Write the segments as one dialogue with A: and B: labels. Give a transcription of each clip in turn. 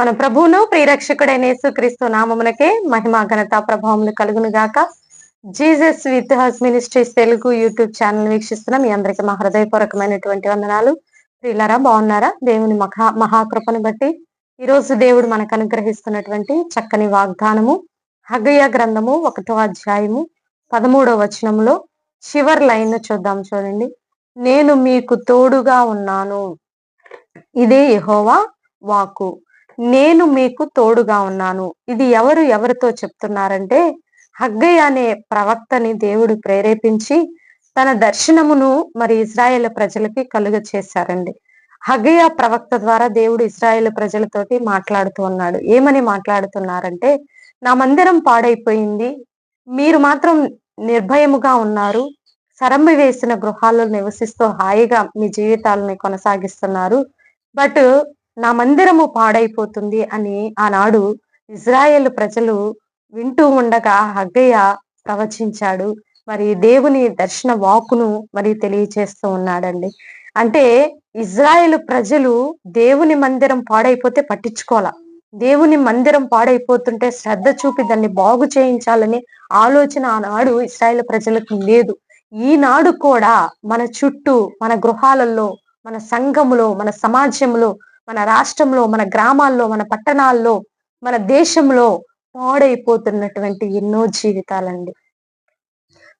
A: మన ప్రభువును ప్రియరక్షకుడైన యేసుక్రీస్తు నామమునకే మహిమ ఘనత ప్రభావములు కలుగును గాక Jesus with his ministries Telugu YouTube channel వీక్షిస్తున్న. మీ అందరికీ మా హృదయపూర్వకమైనటువంటి వందనాలు. ప్రియులరా బాగున్నారా? దేవుని మహా మహాకృపను బట్టి ఈరోజు దేవుడు మనకు అనుగ్రహిస్తున్నటువంటి చక్కని వాగ్దానము హగయ గ్రంథము ఒకటో అధ్యాయము పదమూడవ వచనంలో చివరి లైన్ చూద్దాం చూడండి. నేను మీకు తోడుగా ఉన్నాను. ఇదే యహోవా వాకు నేను మీకు తోడుగా ఉన్నాను. ఇది ఎవరు ఎవరితో చెప్తున్నారంటే హగ్గయ్య అనే ప్రవక్తని దేవుడు ప్రేరేపించి తన దర్శనమును మరి ఇజ్రాయేల్ ప్రజలకి కలుగ చేశారండి. హగ్గయ్య ప్రవక్త ద్వారా దేవుడు ఇజ్రాయేల్ ప్రజలతోటి మాట్లాడుతూ ఉన్నాడు. ఏమని మాట్లాడుతున్నారంటే నా మందిరం పాడైపోయింది. మీరు మాత్రం నిర్భయముగా ఉన్నారు. సరమ్మి వేసిన గృహాల్లో నివసిస్తూ హాయిగా మీ జీవితాలని కొనసాగిస్తున్నారు. బట్ నా మందిరము పాడైపోతుంది అని ఆనాడు ఇజ్రాయెల్ ప్రజలు వింటూ ఉండగా హగ్గయ్య ప్రవచించాడు. మరి దేవుని దర్శన వాకును మరి తెలియచేస్తూ ఉన్నాడండి. అంటే ఇజ్రాయెల్ ప్రజలు దేవుని మందిరం పాడైపోతే పట్టించుకోవాల. దేవుని మందిరం పాడైపోతుంటే శ్రద్ధ చూపి దాన్ని బాగు చేయించాలని ఆలోచన ఆనాడు ఇస్రాయేల్ ప్రజలకు లేదు. ఈనాడు కూడా మన చుట్టూ మన గృహాలలో మన సంఘములో మన సమాజంలో మన రాష్ట్రంలో మన గ్రామాల్లో మన పట్టణాల్లో మన దేశంలో పాడైపోతున్నటువంటి ఎన్నో జీవితాలండి.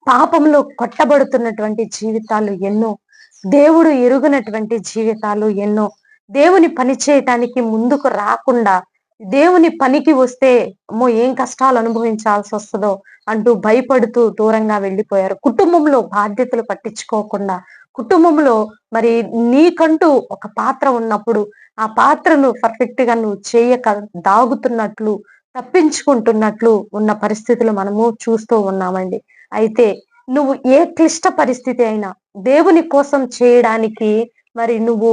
A: పాపంలో కొట్టబడుతున్నటువంటి జీవితాలు ఎన్నో. దేవుడు ఎరుగునటువంటి జీవితాలు ఎన్నో. దేవుని పని చేయటానికి ముందుకు రాకుండా దేవుని పనికి వస్తే అమ్మో ఏం కష్టాలు అనుభవించాల్సి వస్తుందో అంటూ భయపడుతూ దూరంగా వెళ్ళిపోయారు. కుటుంబంలో బాధ్యతలు పట్టించుకోకుండా కుటుంబంలో మరి నీకంటూ ఒక పాత్ర ఉన్నప్పుడు ఆ పాత్రను పర్ఫెక్ట్గా నువ్వు చేయక దాగుతున్నట్లు తప్పించుకుంటున్నట్లు ఉన్న పరిస్థితులు మనము చూస్తూ ఉన్నామండి. అయితే నువ్వు ఏ క్లిష్ట పరిస్థితి అయినా దేవుని కోసం చేయడానికి మరి నువ్వు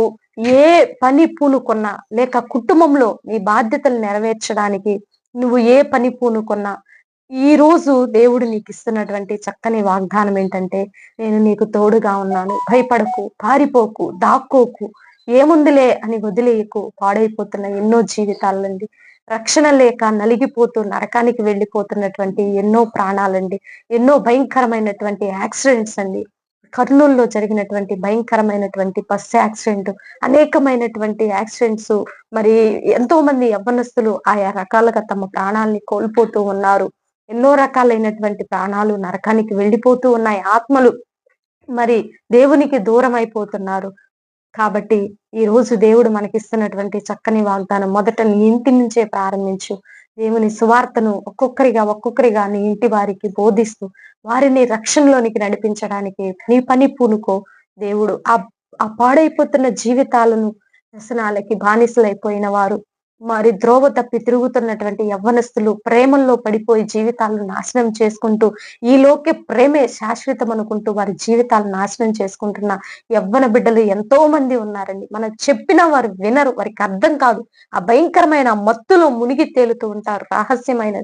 A: ఏ పని పూనుకున్నా లేక కుటుంబంలో నీ బాధ్యతలు నెరవేర్చడానికి నువ్వు ఏ పని పూనుకున్నా ఈ రోజు దేవుడు నీకు ఇస్తున్నటువంటి చక్కని వాగ్దానం ఏంటంటే నేను నీకు తోడుగా ఉన్నాను. భయపడకు పారిపోకు దాక్కోకు ఏముందిలే అని వదిలేయకు పాడైపోతున్న ఎన్నో జీవితాలండి. రక్షణ లేక నలిగిపోతూ నరకానికి వెళ్ళిపోతున్నటువంటి ఎన్నో ప్రాణాలండి. ఎన్నో భయంకరమైనటువంటి యాక్సిడెంట్స్ అండి. కర్నూలులో జరిగినటువంటి భయంకరమైనటువంటి బస్ యాక్సిడెంట్ అనేకమైనటువంటి యాక్సిడెంట్స్ మరి ఎంతో మంది యవ్వనస్తులు ఆయా రకాలుగా తమ ప్రాణాలని కోల్పోతూ ఉన్నారు. ఎన్నో రకాలైనటువంటి ప్రాణాలు నరకానికి వెళ్ళిపోతూ ఉన్నాయి. ఆత్మలు మరి దేవునికి దూరం అయిపోతున్నారు కాబట్టి ఈ రోజు దేవుడు మనకిస్తున్నటువంటి చక్కని వాగ్దానం మొదట నీ ఇంటి నుంచే ప్రారంభించు. దేవుని సువార్తను ఒక్కొక్కరిగా ఒక్కొక్కరిగా నీ ఇంటి వారికి బోధిస్తూ వారిని రక్షణలోనికి నడిపించడానికి నీ పని పూనుకో. దేవుడు ఆ ఆ పాడైపోతున్న జీవితాలను వ్యసనాలకి బానిసలైపోయిన వారు. మరి ద్రోవ తప్పి తిరుగుతున్నటువంటి యవ్వనస్తులు ప్రేమల్లో పడిపోయి జీవితాలను నాశనం చేసుకుంటూ ఈ లోకే ప్రేమే శాశ్వతం అనుకుంటూ వారి జీవితాలను నాశనం చేసుకుంటున్న యవ్వన బిడ్డలు ఎంతో మంది ఉన్నారండి. మనం చెప్పినా వారు వినరు వారికి అర్థం కాదు. ఆ భయంకరమైన మత్తులో మునిగి తేలుతూ ఉంటారు. రహస్యమైన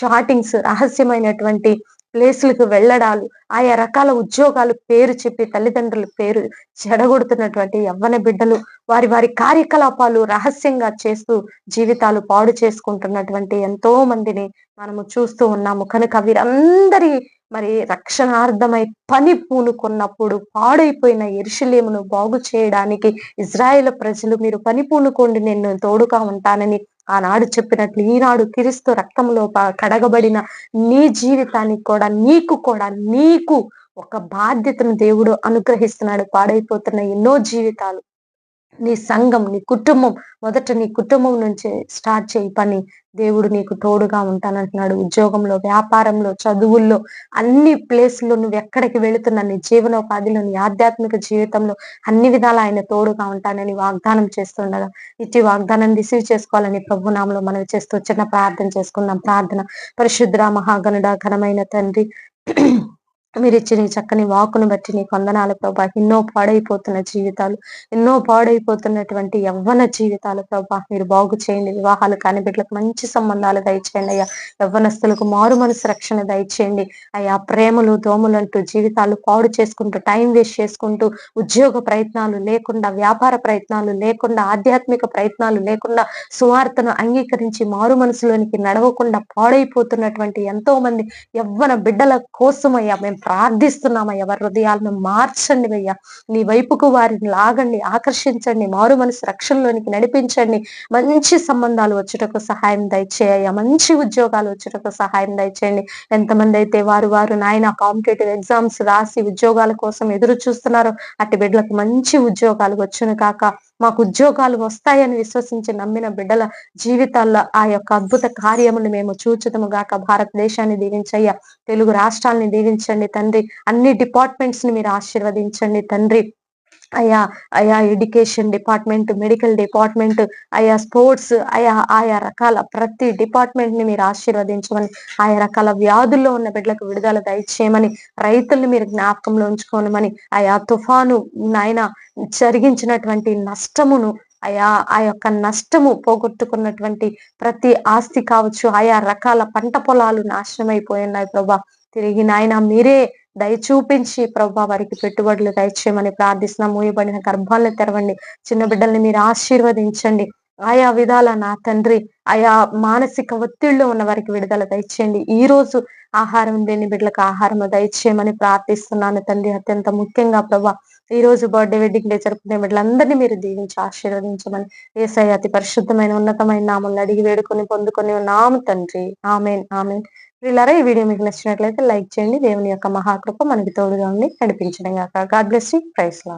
A: చాటింగ్స్ రహస్యమైనటువంటి ప్లేసులకు వెళ్ళడాలు ఆయా రకాల ఉద్యోగాలు పేరు చెప్పి తల్లిదండ్రుల పేరు చెడగొడుతున్నటువంటి యవ్వన బిడ్డలు వారి వారి కార్యకలాపాలు రహస్యంగా చేస్తూ జీవితాలు పాడు చేసుకుంటున్నటువంటి ఎంతో మందిని మనము చూస్తూ ఉన్నాము. కనుక వీరందరి మరి రక్షణార్థమై పని పూనుకున్నప్పుడు పాడైపోయిన ఎరుషులేమును బాగు చేయడానికి ఇజ్రాయేల్ ప్రజలు మీరు పని పూనుకోండి నేను తోడుగా ఉంటానని ఆనాడు చెప్పినట్లు ఈనాడు క్రీస్తు రక్తంలో కడగబడిన నీ జీవితానికి కూడా నీకు కూడా నీకు ఒక బాధ్యతను దేవుడు అనుగ్రహిస్తున్నాడు. పాడైపోతున్న ఎన్నో జీవితాలు. నీ సంఘం నీ కుటుంబం మొదట నీ కుటుంబం నుంచి స్టార్ట్ చేయి పని. దేవుడు నీకు తోడుగా ఉంటానంటున్నాడు. ఉద్యోగంలో వ్యాపారంలో చదువుల్లో అన్ని ప్లేస్లో నువ్వు ఎక్కడికి వెళుతున్నా నీ జీవనోపాధిలో నీ ఆధ్యాత్మిక జీవితంలో అన్ని విధాల ఆయన తోడుగా ఉంటానని వాగ్దానం చేస్తుండగా ఇటు వాగ్దానం రిసీవ్ చేసుకోవాలని ప్రభునామంలో మనం చేస్తూ చిన్న ప్రార్థన చేసుకుందాం. ప్రార్థన. పరిశుద్ర మహాగణుడ ఘనమైన తండ్రి మీరు ఇచ్చిన చక్కని వాకును బట్టి నీ కొందనాలు ప్రభా ఎన్నో పాడైపోతున్న జీవితాలు ఎన్నో పాడైపోతున్నటువంటి యవ్వన జీవితాలు ప్రభా మీరు బాగు చేయండి. వివాహాలు కాని బిడ్డలకు మంచి సంబంధాలు దయచేయండి అయ్యా. యవ్వనస్తులకు మారు మనసు రక్షణ దయచేయండి. అయ్యా ప్రేమలు దోమలు అంటూ జీవితాలు పాడు చేసుకుంటూ టైం వేస్ట్ చేసుకుంటూ ఉద్యోగ ప్రయత్నాలు లేకుండా వ్యాపార ప్రయత్నాలు లేకుండా ఆధ్యాత్మిక ప్రయత్నాలు లేకుండా సువార్తను అంగీకరించి మారు మనసులోనికి నడవకుండా పాడైపోతున్నటువంటి ఎంతో మంది యవ్వన బిడ్డల కోసం అయ్యా మేము ప్రార్థిస్తున్నామయ్యా. వారి హృదయాలను మార్చండి అయ్యా. నీ వైపుకు వారిని లాగండి ఆకర్షించండి మారు మనసు రక్షణలోనికి నడిపించండి. మంచి సంబంధాలు వచ్చుటకు సహాయం దయచేయ మంచి ఉద్యోగాలు వచ్చుటకు సహాయం దయచేయండి. ఎంతమంది అయితే వారు వారు నాయన కాంపిటేటివ్ ఎగ్జామ్స్ రాసి ఉద్యోగాల కోసం ఎదురు చూస్తున్నారో అట్టి బిడ్డలకు మంచి ఉద్యోగాలు వచ్చును కాక మాకు ఉద్యోగాలు వస్తాయని విశ్వసించి నమ్మిన బిడ్డల జీవితాల్లో ఆ యొక్క అద్భుత కార్యములు మేము చూచుదము గాక. భారతదేశాన్ని దీవించయ్యా. తెలుగు రాష్ట్రాలని దీవించండి తండ్రి. అన్ని డిపార్ట్మెంట్స్ని మీరు ఆశీర్వదించండి తండ్రి. అయా ఆయా ఎడ్యుకేషన్ డిపార్ట్మెంట్ మెడికల్ డిపార్ట్మెంట్ ఆయా స్పోర్ట్స్ ఆయా ఆయా రకాల ప్రతి డిపార్ట్మెంట్ని మీరు ఆశీర్వదించమని ఆయా రకాల వ్యాధుల్లో ఉన్న బిడ్డలకు విడుదల దయచేయమని రైతుల్ని మీరు జ్ఞాపకంలో ఉంచుకోనమని ఆయా తుఫాను నాయన జరిగించినటువంటి నష్టమును ఆయా ఆ యొక్క నష్టము పోగొట్టుకున్నటువంటి ప్రతి ఆస్తి కావచ్చు ఆయా రకాల పంట పొలాలు నాశనమైపోయి ఉన్నాయి ప్రభా. తిరిగి నాయన మీరే దయ చూపించి ప్రభా వారికి పెట్టుబడులు దయచేయమని ప్రార్థిస్తున్నాం. మూయబడిన గర్భాలను తెరవండి. చిన్న బిడ్డల్ని మీరు ఆశీర్వదించండి. ఆయా విధాల నా తండ్రి ఆయా మానసిక ఒత్తిడిలో ఉన్న వారికి విడుదల దయచేయండి. ఈ రోజు ఆహారం లేని బిడ్డలకు ఆహారం దయచేయమని ప్రార్థిస్తున్నాను తండ్రి. అత్యంత ముఖ్యంగా ప్రభా ఈ రోజు బర్త్డే వెడ్డింగ్ డే జరుపుకునే బిడ్డలందరినీ మీరు దీవించి ఆశీర్వదించమని ఏసై అతి పరిశుద్ధమైన ఉన్నతమైన నామల్ని అడిగి వేడుకొని పొందుకొని ఉన్నాము తండ్రి. Amen amen. వీళ్ళారా ఈ వీడియో మీకు నచ్చినట్లయితే లైక్ చేయండి. దేవుని యొక్క మహాకృప మనకి తోడుగా ఉండి నడిపించడం కాక god bless you. Praise lord